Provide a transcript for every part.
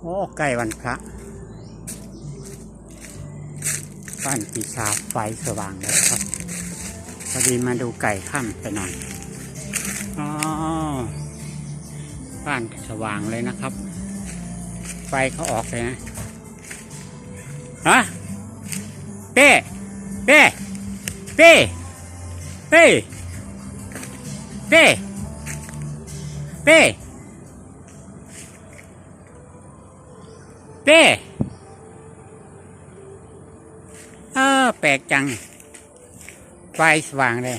โอ้ใกล้วันพระบ้านปีศาจไฟสว่างแล้วครับ พอดีมาดูไก่ข้ามไปหน่อยอ๋อบ้านสว่างเลยนะครับ ไฟเขาออกเลยนะฮะเป้เป้เป้เป้เป้เป้ เป้เออแปลกจัง ไฟสว่างเลย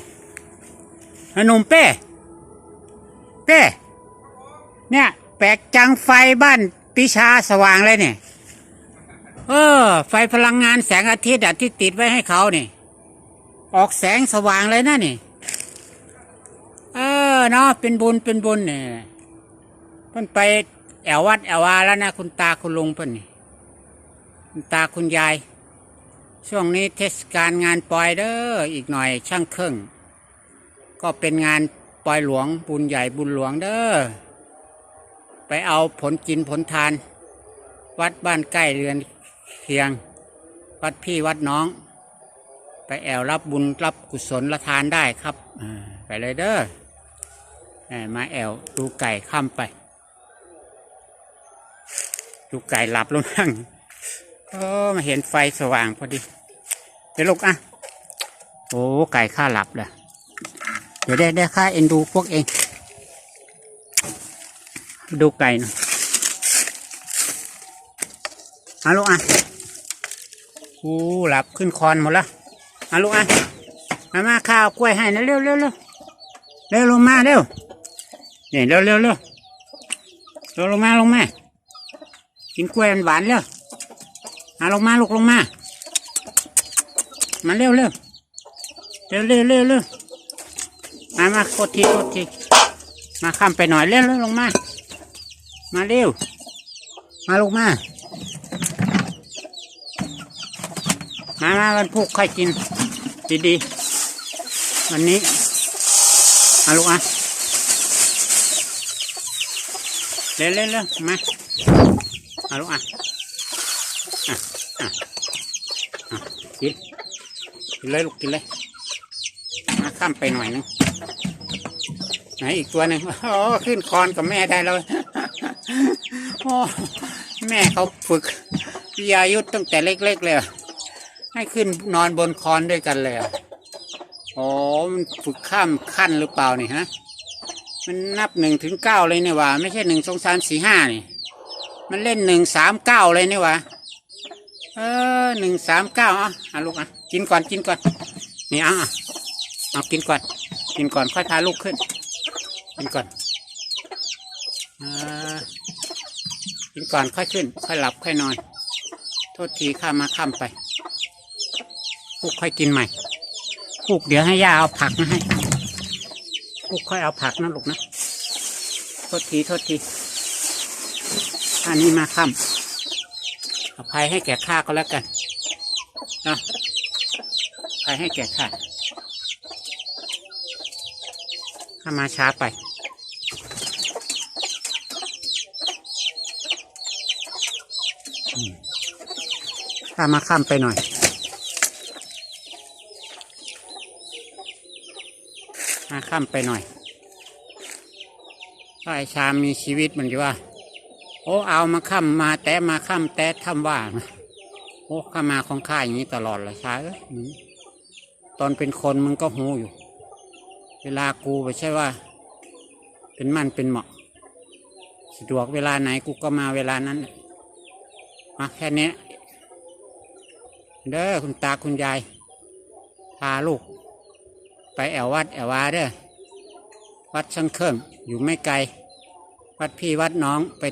หนุ่มเป้เป้เนี่ย แปลกจังไฟบ้านปิชาสว่างเลยเนี่ยเออ ไฟพลังงานแสงอาทิตย์อะที่ติดไว้ให้เขาเนี่ยออกแสงสว่างเลยนะนี่ เออเนาะเป็นบุญเป็นบุญเนี่ยเพิ่นไป แอววัดแอววาแล้วนะคุณตาคุณลุงเพิ่นนี่คุณตาคุณยาย ช่วงนี้เทศกาลงานปล่อยเด้ออีกหน่อยช่างเครื่อง ก็เป็นงานปล่อยหลวงบุญใหญ่บุญหลวงเด้อไปเอาผลกินผลทาน วัดบ้านใกล้เรือนเคียง วัดพี่วัดน้อง ไปแอวรับบุญรับกุศลละทานได้ครับไปเลยเด้อมมาแอวดูไก่ข้ามไป ดูไก่หลับลงนั่งเออมาเห็นไฟสว่างพอดี เดี๋ยวลูกอะ โอ้ไก่ข้าหลับเลยเดี๋ยวได้ได้ข้าเอ็นดูพวกเอง ดูไก่น่อาลูกอะโอ้หลับขึ้นคอนหมดล้วเอาลูกอะมามาข้าวกล้วยให้นะเร็วเร็วเร็วเร็วลงมาเร็วนี่เร็วเร็วเร็วเร็วลงมาลงมา กินกล้วยหวานเร็วมาลงมาลูกลงมา มาเร็วเร็วเร็วเร็วเร็วเร็วมามาโคตรทีโคตรทีมาข้ามไปหน่อยเร็วเร็วลงมา มาเร็ว มาลูกมา มามาวันพุกค่อยกิน ดีๆวันนี้มาลูกอะเร็วเร็วเร็วมา มาลูกอะอะอะกินกินเลยลูกกินเลยมาข้ามไปหน่อยนึงไหนอีกตัวหนึ่งโอ้ขึ้นคอนกับแม่ได้แล้วโอ้แม่เขาฝึกวิทยายุทธตั้งแต่เล็กๆเลยอะให้ขึ้นนอนบนคอนด้วยกันเลยอะโอ้มันฝึกข้ามขั้นหรือเปล่านี่ฮะ มันนับหนึ่งถึงเก้าเลยเนี่ยว่า ไม่ใช่หนึ่งสองสามสี่ห้านี่ มันเล่นหนึ่งสามเก้าเลยนี่วะเออหนึ่งสามเก้าอะเอาลูกอะกินก่อนกินก่อนนี่อะเอากินก่อน กินก่อนค่อยพาลูกขึ้น กินก่อนอกินก่อนค่อยขึ้น ค่อยหลับค่อยนอน โทษทีข้ามาข้ามไปลูกค่อยกินใหม่ลูกเดี๋ยวให้ย่าเอาผักมาให้ลูกค่อยเอาผักนะลูกนะ โทษทีโทษที อันนี้มาค่ำอภัยให้แก่ข้าก็แล้วกันนะอภัยให้แก่ข้าข้ามาช้าไปอืมข้ามาข้ามไปหน่อยมาข้ามไปหน่อยถ้าไอชามมีชีวิตมันจะว่า โอ้เอามาค่ำมาแต่มาค่ำแต่ทำว่านะโอ้ข้ามาของข้าอย่างนี้ตลอดเลยช้ายตอนเป็นคนมึงก็หูอยู่ เวลากูไม่ใช่ว่า เป็นมันเป็นเหมาะสะดวกเวลาไหนกูก็มาเวลานั้นมาแค่นี้เด้อคุณตาคุณยาย พาลูก ไปแอววัดแอววาเด้อวัดช่างเครื่องอยู่ไม่ไกล วัดพี่วัดน้องไป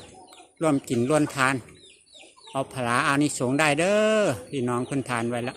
ร่วมกินร่วมทาน เอาผลาอานิสงส์ได้เด้อพี่น้องคนทานไว้แล้ว